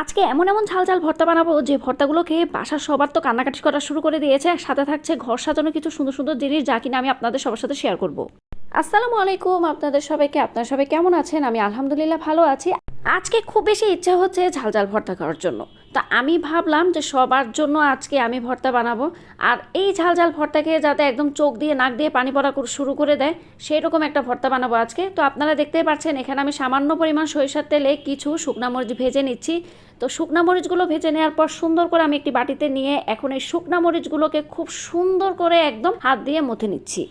আজকে এমন এমন ঝাল ঝাল ভর্তা বানাবো যে ভর্তাগুলো খেয়ে বাসার সবার তো কান্নাকাটি করা শুরু করে দিয়েছে সাথে থাকছে ঘর সাজানো কিছু সুন্দর সুন্দর জিনিস যা কিনা আমি আপনাদের সবার সাথে শেয়ার করব। আসসালামু আলাইকুম, আপনাদের সবাইকে, আপনার সবাই কেমন আছেন? আমি আলহামদুলিল্লাহ ভালো আছি। আজকে খুব বেশি ইচ্ছা হচ্ছে ঝাল ঝাল ভর্তা খাওয়ার জন্য। তা আমি ভাবলাম যে সবার জন্য আজকে আমি ভর্তা বানাবো। আর এই ঝাল ঝাল ভর্তাকে যাতে একদম চোখ দিয়ে, নাক দিয়ে পানি পড়া শুরু করে দেয় সেই রকম একটা ভর্তা বানাবো আজকে। তো আপনারা দেখতেই পাচ্ছেন, এখানে আমি সামান্য পরিমাণ সরিষার তেলে কিছু শুকনা মরিচ ভেজে নিচ্ছি। তো শুকনা মরিচগুলো ভেজে নেওয়ার পর সুন্দর করে আমি একটি বাটিতে নিয়ে এখন এই শুকনা মরিচগুলোকে খুব সুন্দর করে একদম হাত দিয়ে মথে নিচ্ছি।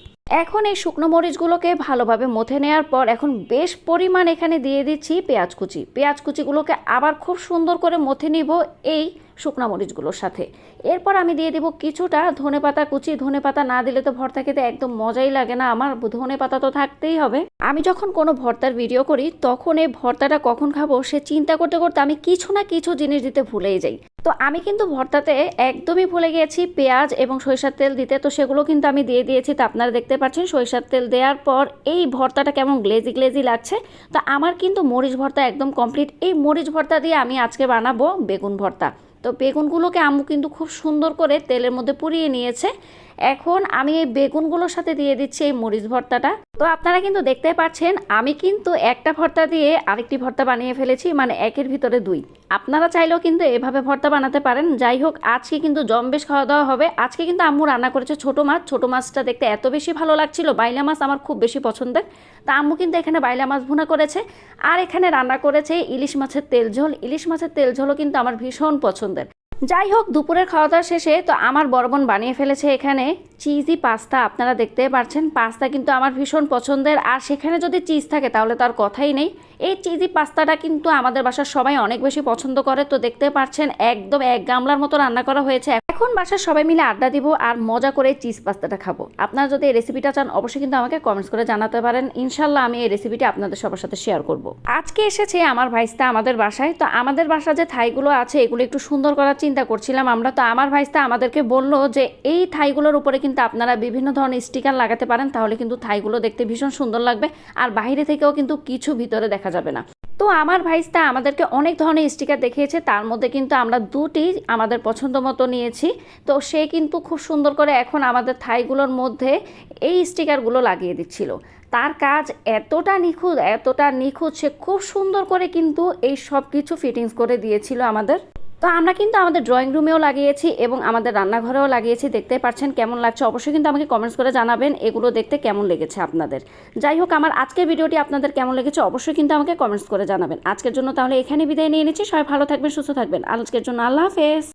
এখন এই শুকনো মরিচগুলোকে ভালোভাবে মথে নেওয়ার পর এখন বেশ পরিমাণ এখানে দিয়ে দিচ্ছি পেঁয়াজ কুচি। পেঁয়াজ কুচিগুলোকে আবার খুব সুন্দর করে মথে নিব এই শুকনা মরিচগুলোর সাথে। এরপর আমি দিয়ে দিব কিছুটা ধনে পাতা কুচি। ধনে পাতা না দিলে তো ভর্তা খেতে একদম মজাই লাগে না। আমার ধনে পাতা তো থাকতেই হবে। আমি যখন কোনো ভর্তার ভিডিও করি, তখন এই ভর্তাটা কখন খাব সে চিন্তা করতে করতে আমি কিছু না কিছু জিনিস দিতে ভুলেই যাই। তো আমি কিন্তু ভর্তাতে একদমই ভুলে গিয়েছি পেঁয়াজ এবং সরিষার তেল দিতে। তো সেগুলো কিন্তু আমি দিয়ে দিয়েছি। তো আপনারা দেখতে পাচ্ছেন, সরিষার তেল দেওয়ার পর এই ভর্তাটা কেমন গ্লেজি গ্লেজি লাগছে। তো আমার কিন্তু মরিচ ভর্তা একদম কমপ্লিট। এই মরিচ ভর্তা দিয়ে আমি আজকে বানাবো বেগুন ভর্তা। তো বেগুনগুলোকে আম্মু কিন্তু খুব সুন্দর করে তেলের মধ্যে পুড়িয়ে নিয়েছে। এখন আমি এই বেগুনগুলোর সাথে দিয়ে দিচ্ছি এই মরিচ ভর্তাটা। তো আপনারা কিন্তু দেখতে পাচ্ছেন, আমি কিন্তু একটা ভর্তা দিয়ে আরেকটি ভর্তা বানিয়ে ফেলেছি মানে একের ভিতরে দুই। আপনারা চাইলেও কিন্তু এভাবে ভর্তা বানাতে পারেন। যাই হোক, আজকে কিন্তু জম্বেশ খাওয়া দাওয়া হবে। আজকে কিন্তু আম্মু রান্না করেছে ছোট মাছ। ছোট মাছটা দেখতে এত বেশি ভালো লাগছিল। বাইলা মাছ আমার খুব বেশি পছন্দের। তা আম্মু কিন্তু এখানে বাইলা মাছ ভুনা করেছে। আর এখানে রান্না করেছে ইলিশ মাছের তেল ঝোল। ইলিশ মাছের তেল ঝোলও কিন্তু আমার ভীষণ পছন্দের। যাই হোক দুপুরের খাওয়া দাওয়া শেষে তো আমার বড় বোন বানিয়ে ফেলেছে এখানে চিজি পাস্তা। আপনারা দেখতে পারছেন, পাস্তা কিন্তু আমার ভীষণ পছন্দের। আর সেখানে যদি চিজ থাকে, তাহলে তার কথাই নেই। এই চিজি পাস্তাটা কিন্তু আমাদের বাসার সবাই অনেক বেশি পছন্দ করে, তো দেখতে পাচ্ছেন একদম এক গামলার মতো রান্না করা হয়েছে। এখন বাসার সবাই মিলে আড্ডা দিব আর মজা করে চিজ পাস্তাটা খাব। আপনারা যদি এই রেসিপিটা চান, অবশ্যই কিন্তু আমাকে কমেন্টস করে জানাতে পারেন। ইনশাল্লাহ আমি এই রেসিপিটি আপনাদের সবার সাথে শেয়ার করব। আজকে এসেছে আমার ভাইস্তা আমাদের বাসায়। তো আমাদের বাসা যে থাইগুলো আছে, এগুলো একটু সুন্দর করার চিন্তা করছিলাম আমরা। তো আমার ভাইস্তা আমাদেরকে বলল যে, এই থাইগুলোর উপরে কিন্তু আপনারা বিভিন্ন ধরনের স্টিকার লাগাতে পারেন। তাহলে কিন্তু থাইগুলো দেখতে ভীষণ সুন্দর লাগবে। আর বাইরে থেকেও কিন্তু কিছু ভিতরে দেখা যাবে না। তো আমার ভাইস্তা আমাদেরকে অনেক ধরনের স্টিকার দেখিয়েছে, তার মধ্যে কিন্তু আমরা দুটি আমাদের পছন্দ মতো নিয়েছি। তো সে কিন্তু খুব সুন্দর করে এখন আমাদের থাইগুলোর মধ্যে এই স্টিকারগুলো লাগিয়ে দিচ্ছিল। তার কাজ এতটা নিখুঁত এতটা নিখুঁত, সে খুব সুন্দর করে কিন্তু এই সব কিছু ফিটিংস করে দিয়েছিল আমাদের। তো আমরা কিন্তু আমাদের ড্রয়িং রুমেও লাগিয়েছি এবং আমাদের রান্নাঘরেও লাগিয়েছি। দেখতে পাচ্ছেন কেমন লাগছে। অবশ্যই কিন্তু আমাকে কমেন্টস করে জানাবেন এগুলো দেখতে কেমন লেগেছে আপনাদের। যাই হোক, আমার আজকের ভিডিওটি আপনাদের কেমন লেগেছে অবশ্যই কিন্তু আমাকে কমেন্টস করে জানাবেন। আজকের জন্য তাহলে এখানে বিদায় নিয়ে নিচ্ছি। সবাই ভালো থাকবেন, সুস্থ থাকবেন। আজকের জন্য আল্লাহ হাফেজ।